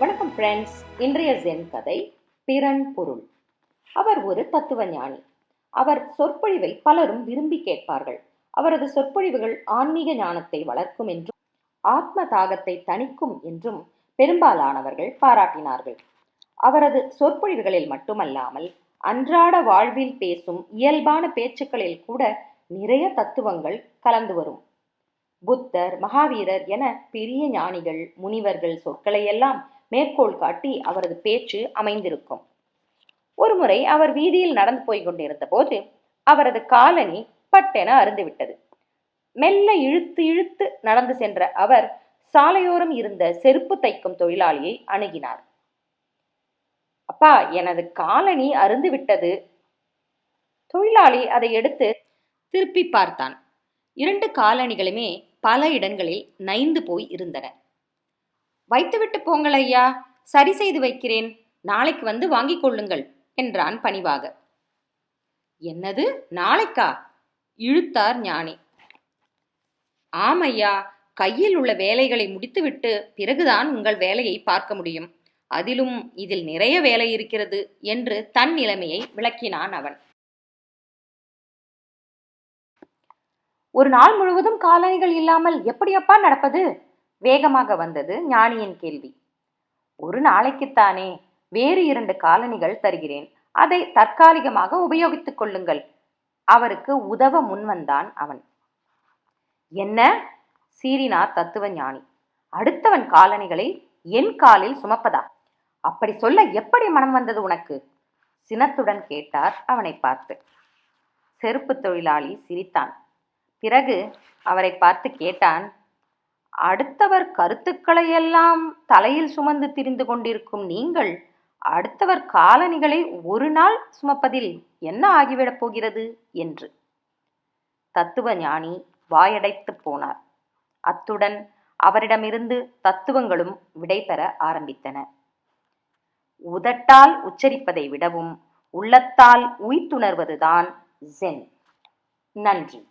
வணக்கம் ஃப்ரெண்ட்ஸ் இன்றைய ஜென் கதை பிறன் பொருள். அவர் ஒரு தத்துவ ஞானி அவர் சொற்பொழிவை பலரும் விரும்பி கேட்பார்கள். அவரது சொற்பொழிவுகள் ஆன்மீக ஞானத்தை வளர்க்கும் என்றும் ஆத்ம தாகத்தை தணிக்கும் என்றும் பெரும்பாலானவர்கள் பாராட்டினார்கள். அவரது சொற்பொழிவுகளில் மட்டுமல்லாமல் அன்றாட வாழ்வில் பேசும் இயல்பான பேச்சுக்களில் கூட நிறைய தத்துவங்கள் கலந்து வரும். புத்தர் மகாவீரர் என பெரிய ஞானிகள் முனிவர்கள் சொற்களையெல்லாம் மேற்கோள் காட்டி அவரது பேச்சு அமைந்திருக்கும். ஒருமுறை அவர் வீதியில் நடந்து போய் கொண்டிருந்த போது அவரது காலனி பட்டென அருந்துவிட்டது மெல்ல இழுத்து இழுத்து நடந்து சென்ற அவர் சாலையோரம் இருந்த செருப்பு தைக்கும் தொழிலாளியை அணுகினார். அப்பா எனது காலனி அருந்து விட்டது தொழிலாளி அதை எடுத்து திருப்பி பார்த்தான். இரண்டு காலணிகளுமே பல இடங்களில் நைந்து போய் இருந்தன. வைத்துவிட்டு போங்கள் ஐயா சரி செய்து வைக்கிறேன். நாளைக்கு வந்து வாங்கிக் கொள்ளுங்கள் என்றான் பணிவாக. என்னது? நாளைக்கா? இழுத்தார் ஞானி. ஆமையா கையில் உள்ள வேலைகளை முடித்துவிட்டு பிறகுதான் உங்கள் வேலையை பார்க்க முடியும். அதிலும் இதில் நிறைய வேலை இருக்கிறது என்று தன் நிலைமையை விளக்கினான் அவன். ஒரு நாள் முழுவதும் காலணிகள் இல்லாமல் எப்படியப்பா நடப்பது? வேகமாக வந்தது ஞானியின் கேள்வி. ஒரு நாளைக்குத்தானே வேறு இரண்டு காலணிகள் தருகிறேன். அதை தற்காலிகமாக உபயோகித்துக் கொள்ளுங்கள் அவருக்கு உதவ முன்வந்தான் அவன். என்ன சீறினார் தத்துவ ஞானி. அடுத்தவன் காலணிகளை என் காலில் சுமப்பதா? அப்படி சொல்ல எப்படி மனம் வந்தது உனக்கு சினத்துடன் கேட்டார் அவனை பார்த்து. செருப்பு தொழிலாளி சிரித்தான். பிறகு அவரை பார்த்து கேட்டான் அடுத்தவர் கருத்துக்களையெல்லாம் தலையில் சுமந்து திரிந்து கொண்டிருக்கும் நீங்கள் அடுத்தவர் காலணிகளை ஒரு நாள் சுமப்பதில் என்ன ஆகிவிடப் போகிறது? என்று. தத்துவ ஞானி வாயடைத்து போனார். அத்துடன் அவரிடமிருந்து தத்துவங்களும் விடைபெற ஆரம்பித்தன. உதட்டால் உச்சரிப்பதை விடவும் உள்ளத்தால் உய்த்துணர்வதுதான் ஜென் நன்றி.